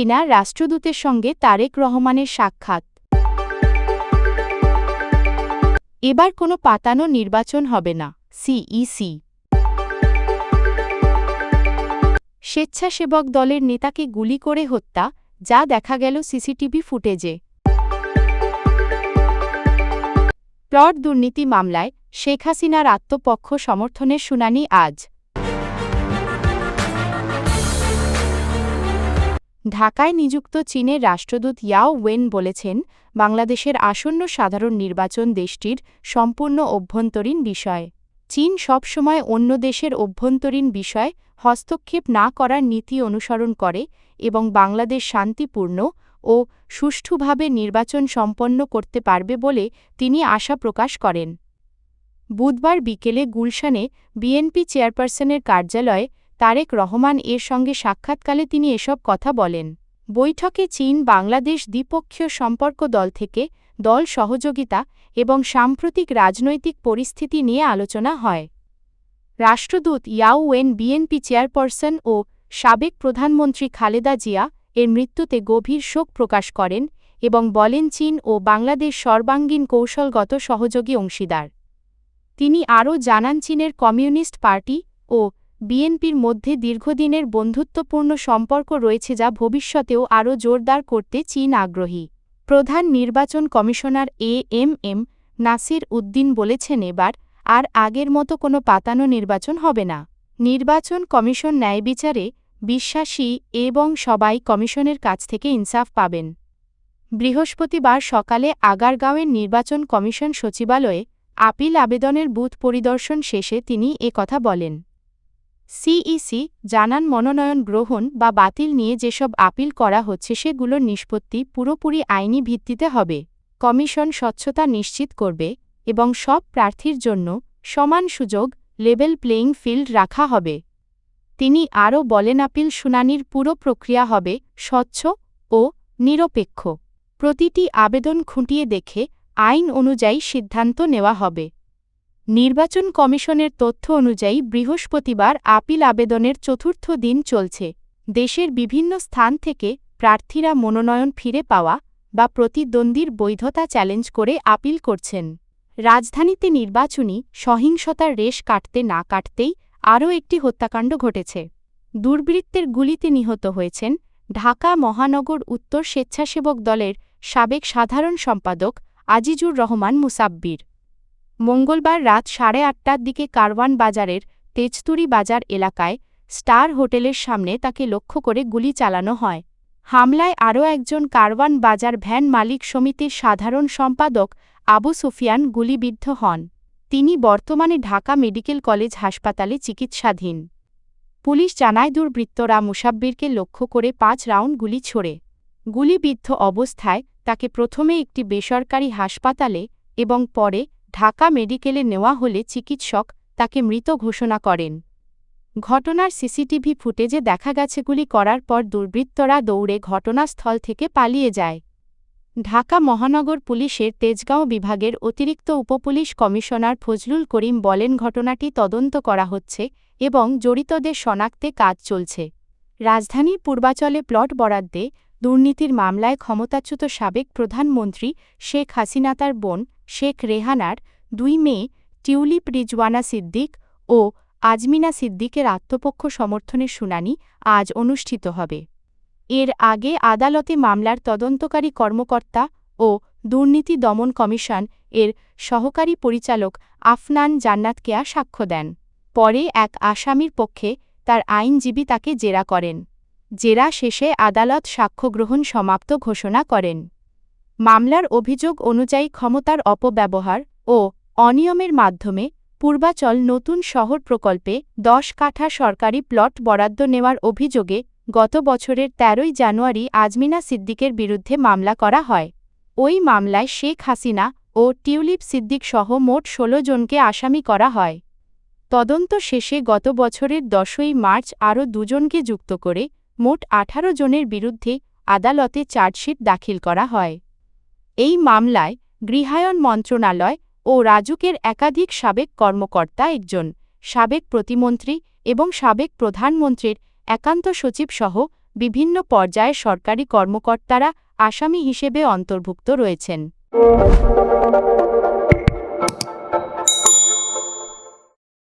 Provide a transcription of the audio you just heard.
চীনা রাষ্ট্রদূতের সঙ্গে তারেক রহমানের সাক্ষাৎ। এবার কোনো পাতানো নির্বাচন হবে না, সিইসি। স্বেচ্ছাসেবক দলের নেতাকে গুলি করে হত্যা, যা দেখা গেল সিসিটিভি ফুটেজে। প্লট দুর্নীতি মামলায় শেখ হাসিনার আত্মপক্ষ সমর্থনের শুনানি আজ। ঢাকায় নিযুক্ত চীনের রাষ্ট্রদূত ইয়াও ওয়েন বলেছেন, বাংলাদেশের আসন্ন সাধারণ নির্বাচন দেশটির সম্পূর্ণ অভ্যন্তরীণ বিষয়। চীন সবসময় অন্য দেশের অভ্যন্তরীণ বিষয় হস্তক্ষেপ না করার নীতি অনুসরণ করে এবং বাংলাদেশ শান্তিপূর্ণ ও সুষ্ঠুভাবে নির্বাচন সম্পন্ন করতে পারবে বলে তিনি আশা প্রকাশ করেন। বুধবার বিকেলে গুলশানে বিএনপি চেয়ারপারসনের কার্যালয়ে তারেক রহমান এর সঙ্গে সাক্ষাৎকালে তিনি এসব কথা বলেন। বৈঠকে চীন, বাংলাদেশ দ্বিপক্ষীয় সম্পর্ক দল থেকে দল সহযোগিতা এবং সাম্প্রতিক রাজনৈতিক পরিস্থিতি নিয়ে আলোচনা হয়। রাষ্ট্রদূত ইয়াও ওয়েন, বিএনপি চেয়ারপারসন ও সাবেক প্রধানমন্ত্রী খালেদা জিয়া এর মৃত্যুতে গভীর শোক প্রকাশ করেন এবং বলেন চীন ও বাংলাদেশ সর্বাঙ্গীন কৌশলগত সহযোগী অংশীদার। তিনি আরও জানান, চীনের কমিউনিস্ট পার্টি ও বিএনপির মধ্যে দীর্ঘদিনের বন্ধুত্বপূর্ণ সম্পর্ক রয়েছে যা ভবিষ্যতেও আরও জোরদার করতে চীন আগ্রহী। প্রধান নির্বাচন commissioner A M M Nasir Uddin বলেছেন, এবার আর আগের মতো কোনো পাতানো নির্বাচন হবে না। নির্বাচন কমিশন ন্যায় বিচারে বিশ্বাসী এবং সবাই কমিশনের কাছ থেকে ইনসাফ পাবেন। বৃহস্পতিবার সকালে আগারগাঁওয়ের নির্বাচন কমিশন সচিবালয়ে আপিল আবেদনের বুথ পরিদর্শন শেষে তিনি কথা বলেন। সিইসি জানান মনোনয়ন গ্রহণ বা বাতিল নিয়ে যেসব আপিল করা হচ্ছে সেগুলোর নিষ্পত্তি পুরোপুরি আইনি ভিত্তিতে হবে। কমিশন স্বচ্ছতা নিশ্চিত করবে এবং সব প্রার্থীর জন্য সমান সুযোগ লেভেল প্লেয়িং ফিল্ড রাখা হবে। তিনি আরও বলেন, আপিল শুনানির পুরো প্রক্রিয়া হবে স্বচ্ছ ও নিরপেক্ষ। প্রতিটি আবেদন খুঁটিয়ে দেখে আইন অনুযায়ী সিদ্ধান্ত নেওয়া হবে। নির্বাচন কমিশনের তথ্য অনুযায়ী বৃহস্পতিবার আপিল আবেদনের চতুর্থ দিন চলছে। দেশের বিভিন্ন স্থান থেকে প্রার্থীরা মনোনয়ন ফিরে পাওয়া বা প্রতিদ্বন্দ্বীর বৈধতা চ্যালেঞ্জ করে আপিল করছেন। রাজধানীতে নির্বাচনী সহিংসতার রেশ কাটতে না কাটতেই আরও একটি হত্যাকাণ্ড ঘটেছে। দুর্বৃত্তের গুলিতে নিহত হয়েছেন ঢাকা মহানগর উত্তর স্বেচ্ছাসেবক দলের সাবেক সাধারণ সম্পাদক আজিজুর রহমান মুসাব্বির। মঙ্গলবার রাত সাড়ে আটটার দিকে কারওয়ান বাজারের তেজতুরি বাজার এলাকায় স্টার হোটেলের সামনে তাকে লক্ষ্য করে গুলি চালানো হয়। হামলায় আরও একজন কারওয়ান বাজার ভ্যান মালিক সমিতির সাধারণ সম্পাদক আবু সুফিয়ান গুলিবিদ্ধ হন। তিনি বর্তমানে ঢাকা মেডিকেল কলেজ হাসপাতালে চিকিৎসাধীন। পুলিশ জানায়, দুর্বৃত্তরা মুসাব্বিরকে লক্ষ্য করে পাঁচ রাউন্ড গুলি ছোড়ে। গুলিবিদ্ধ অবস্থায় তাকে প্রথমে একটি বেসরকারি হাসপাতালে এবং পরে ঢাকা মেডিকেলে নেওয়া হলে চিকিৎসক তাকে মৃত ঘোষণা করেন। ঘটনার সিসিটিভি ফুটেজে দেখা গেছে গুলি করার পর দুর্বৃত্তরা দৌড়ে ঘটনাস্থল থেকে পালিয়ে যায়। ঢাকা মহানগর পুলিশের তেজগাঁও বিভাগের অতিরিক্ত উপপুলিশ কমিশনার ফজলুল করিম বলেন, ঘটনাটি তদন্ত করা হচ্ছে এবং জড়িতদের শনাক্তে কাজ চলছে। রাজধানীর পূর্বাচলে প্লট বরাদ্দে দুর্নীতির মামলায় ক্ষমতাচ্যুত সাবেক প্রধানমন্ত্রী শেখ হাসিনা তার বোন শেখ রেহানার দুই মেয়ে টিউলিপ রিজওয়ানা সিদ্দিক ও আজমিনা সিদ্দিকের আত্মপক্ষ সমর্থনের শুনানি আজ অনুষ্ঠিত হবে। এর আগে আদালতে মামলার তদন্তকারী কর্মকর্তা ও দুর্নীতি দমন কমিশন এর সহকারী পরিচালক আফনান জান্নাতকেয়া সাক্ষ্য দেন। পরে এক আসামির পক্ষে তার আইনজীবী তাকে জেরা করেন। জেরা শেষে আদালত সাক্ষ্যগ্রহণ সমাপ্ত ঘোষণা করেন। মামলার অভিযোগ অনুযায়ী ক্ষমতার অপব্যবহার ও অনিয়মের মাধ্যমে পূর্বাচল নতুন শহর প্রকল্পে দশ কাঠা সরকারি প্লট বরাদ্দ নেওয়ার অভিযোগে গত বছরের তেরোই জানুয়ারি আজমিনা সিদ্দিকের বিরুদ্ধে মামলা করা হয়। ওই মামলায় শেখ হাসিনা ও টিউলিপ সিদ্দিক সহ মোট ষোলো জনকে আসামি করা হয়। তদন্ত শেষে গত বছরের দশই মার্চ আরও দুজনকে যুক্ত করে মোট আঠারো জনের বিরুদ্ধে আদালতে চার্জশিট দাখিল করা হয়। এই মামলায় গৃহায়ন মন্ত্রণালয় ও রাজুকের একাধিক সাবেক কর্মকর্তা একজন, সাবেক প্রতিমন্ত্রী এবং সাবেক প্রধানমন্ত্রীর একান্ত সচিবসহ বিভিন্ন পর্যায়ে সরকারি কর্মকর্তারা আসামি হিসেবে অন্তর্ভুক্ত রয়েছেন।